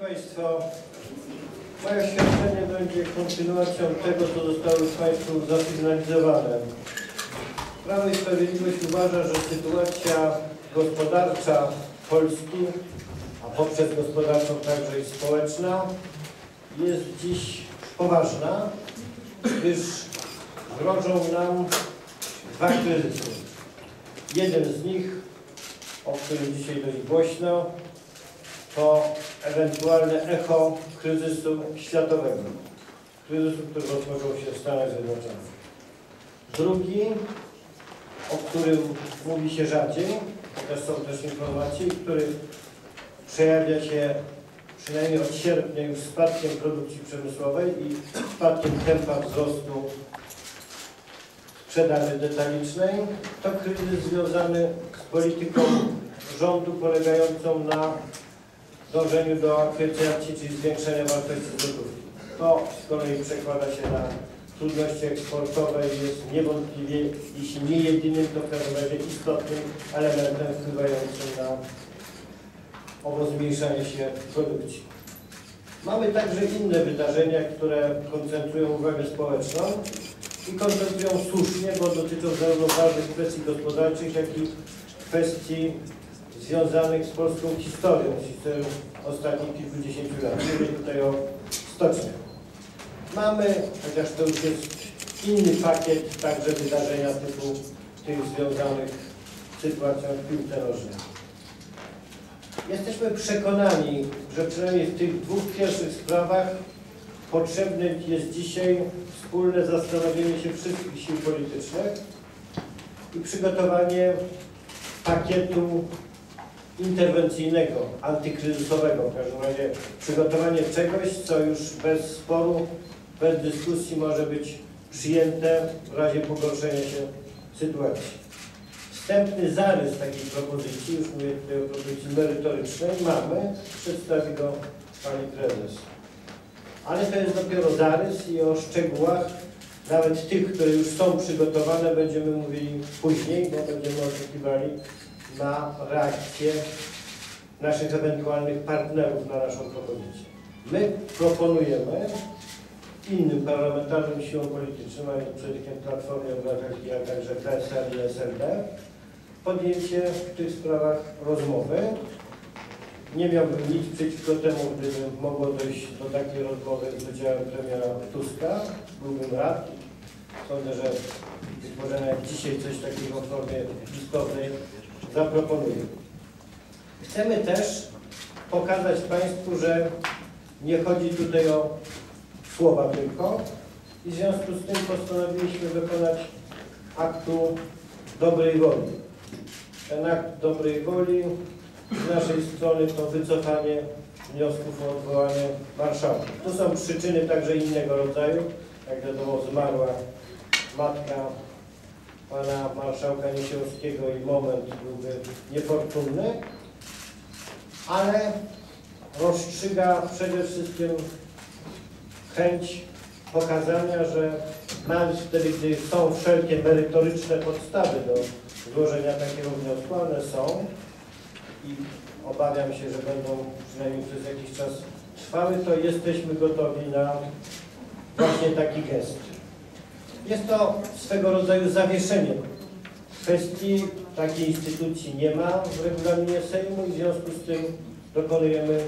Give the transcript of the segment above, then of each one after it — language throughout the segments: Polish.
Państwa, moje oświadczenie będzie kontynuacją tego, co zostało już Państwu zasygnalizowane. Prawo i Sprawiedliwość uważa, że sytuacja gospodarcza Polski, a poprzez gospodarczą także i społeczna, jest dziś poważna, gdyż grożą nam dwa kryzysy. Jeden z nich, o którym dzisiaj dość głośno, to ewentualne echo kryzysu światowego, kryzysu, który rozpoczął się w Stanach Zjednoczonych. Drugi, o którym mówi się rzadziej, chociaż są też informacje, który przejawia się przynajmniej od sierpnia już spadkiem produkcji przemysłowej i spadkiem tempa wzrostu sprzedaży detalicznej, to kryzys związany z polityką rządu polegającą na dążeniu do akrecjacji, czyli zwiększenia wartości złotówki. To z kolei przekłada się na trudności eksportowe i jest niewątpliwie, jeśli nie jedynym, to w każdym razie istotnym elementem wpływającym na owo zmniejszanie się produkcji. Mamy także inne wydarzenia, które koncentrują uwagę społeczną i koncentrują słusznie, bo dotyczą zarówno ważnych kwestii gospodarczych, jak i kwestii związanych z polską historią, z historią ostatnich kilkudziesięciu lat. Mówię tutaj o stoczniach. Mamy, chociaż to już jest inny pakiet, także wydarzenia typu tych związanych z sytuacją w piłce nożnej. Jesteśmy przekonani, że przynajmniej w tych dwóch pierwszych sprawach potrzebne jest dzisiaj wspólne zastanowienie się wszystkich sił politycznych i przygotowanie pakietu interwencyjnego, antykryzysowego, w każdym razie przygotowanie czegoś, co już bez sporu, bez dyskusji może być przyjęte w razie pogorszenia się sytuacji. Wstępny zarys takiej propozycji, już mówię tutaj o propozycji merytorycznej, mamy, przedstawi go Pani Prezes. Ale to jest dopiero zarys i o szczegółach, nawet tych, które już są przygotowane, będziemy mówili później, bo będziemy oczekiwali na reakcję naszych ewentualnych partnerów na naszą propozycję. My proponujemy innym parlamentarnym siłom politycznym, a przede wszystkim Platformie Obywatelskiej, a także PSL i SLD, podjęcie w tych sprawach rozmowy. Nie miałbym nic przeciwko temu, gdyby mogło dojść do takiej rozmowy z udziałem premiera Tuska. Byłbym rad. Sądzę, że być może nawet dzisiaj coś takiego w formie istotnej zaproponuję. Chcemy też pokazać Państwu, że nie chodzi tutaj o słowa tylko i w związku z tym postanowiliśmy wykonać aktu dobrej woli. Ten akt dobrej woli z naszej strony to wycofanie wniosków o odwołanie marszałka. Tu są przyczyny także innego rodzaju. Jak wiadomo zmarła matka pana marszałka Niesielskiego i moment byłby niefortunny, ale rozstrzyga przede wszystkim chęć pokazania, że nawet wtedy, gdy są wszelkie merytoryczne podstawy do złożenia takiego wniosku, one są i obawiam się, że będą przynajmniej przez jakiś czas trwały, to jesteśmy gotowi na właśnie taki gest. Jest to swego rodzaju zawieszenie kwestii. Takiej instytucji nie ma w regulaminie Sejmu i w związku z tym dokonujemy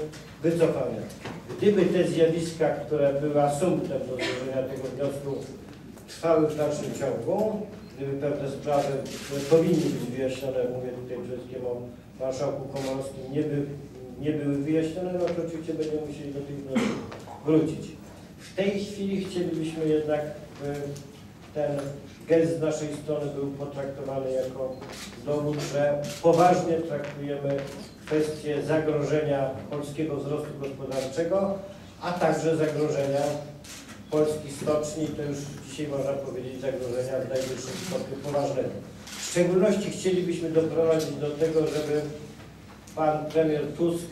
wycofania. Gdyby te zjawiska, które były asumptem do złożenia tego wniosku, trwały w dalszym ciągu, gdyby pewne sprawy, które powinny być wyjaśnione, mówię tutaj przede o marszałku Komorowskim, nie, by, nie były wyjaśnione, no to oczywiście będziemy musieli do tych wniosków wrócić. W tej chwili chcielibyśmy jednak, by ten gest z naszej strony był potraktowany jako dowód, że poważnie traktujemy kwestię zagrożenia polskiego wzrostu gospodarczego, a także zagrożenia polskich stoczni, to już dzisiaj można powiedzieć zagrożenia w najwyższym stopniu poważnego. W szczególności chcielibyśmy doprowadzić do tego, żeby pan premier Tusk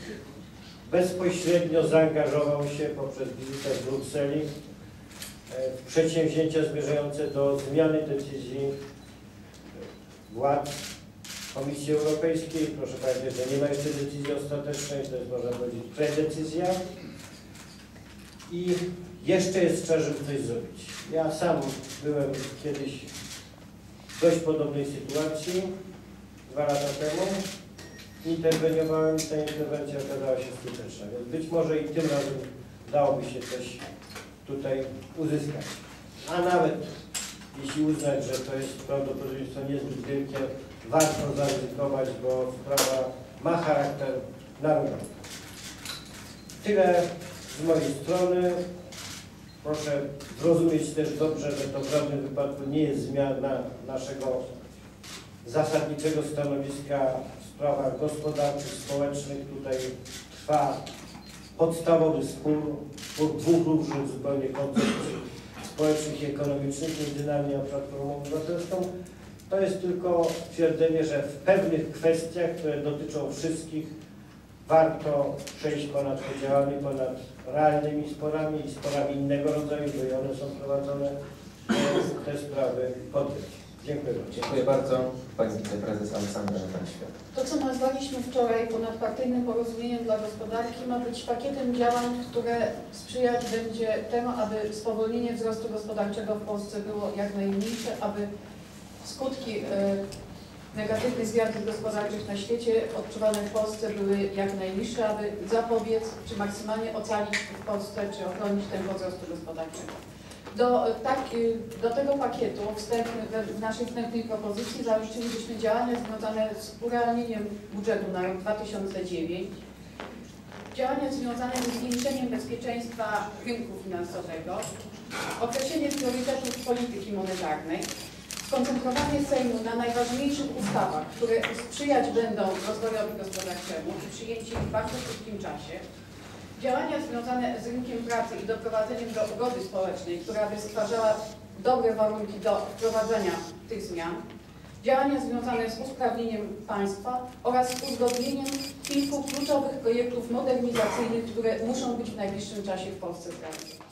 bezpośrednio zaangażował się poprzez wizytę w Brukseli przedsięwzięcia zmierzające do zmiany decyzji władz Komisji Europejskiej. Proszę pamiętać, że nie ma jeszcze decyzji ostatecznej, to jest można powiedzieć predecyzja. I jeszcze jest czas, żeby coś zrobić. Ja sam byłem kiedyś w dość podobnej sytuacji, dwa lata temu. Interweniowałem ta interwencja okazała się skuteczna. Więc być może i tym razem dałoby się coś tutaj uzyskać. A nawet jeśli uznać, że to jest prawdopodobieństwo niezbyt wielkie, warto zaryzykować, bo sprawa ma charakter narodowy. Tyle z mojej strony. Proszę zrozumieć też dobrze, że to w żadnym wypadku nie jest zmiana naszego zasadniczego stanowiska w sprawach gospodarczych, społecznych. Tutaj trwa podstawowy spór, spór dwóch różnych zupełnie koncepcji społecznych i ekonomicznych między nami a Platformą Obywatelską. To jest tylko twierdzenie, że w pewnych kwestiach, które dotyczą wszystkich, warto przejść ponad podziałami, ponad realnymi sporami i sporami innego rodzaju, bo i one są prowadzone, te sprawy podjąć. Dziękuję bardzo. Dziękuję bardzo. Pani wiceprezes Aleksandra Żetan-Świat. To, co nazwaliśmy wczoraj ponadpartyjnym porozumieniem dla gospodarki, ma być pakietem działań, które sprzyjać będzie temu, aby spowolnienie wzrostu gospodarczego w Polsce było jak najmniejsze, aby skutki e, negatywnych zjawisk gospodarczych na świecie odczuwane w Polsce były jak najniższe, aby zapobiec czy maksymalnie ocalić w Polsce czy ochronić tempo wzrostu gospodarczego. Do, e, tak, y, do tego pakietu wstępny, w- naszej wstępnej propozycji załączyliśmy działania związane z urealnieniem budżetu na rok 2009, działania związane z zwiększeniem bezpieczeństwa rynku finansowego, określenie priorytetów polityki monetarnej, skoncentrowanie Sejmu na najważniejszych ustawach, które sprzyjać będą rozwojowi gospodarczemu i przyjęcie ich w bardzo krótkim czasie, Działania związane z rynkiem pracy i doprowadzeniem do ugody społecznej, która by stwarzała dobre warunki do wprowadzenia tych zmian. Działania związane z usprawnieniem państwa oraz uzgodnieniem kilku kluczowych projektów modernizacyjnych, które muszą być w najbliższym czasie w Polsce zrealizowane.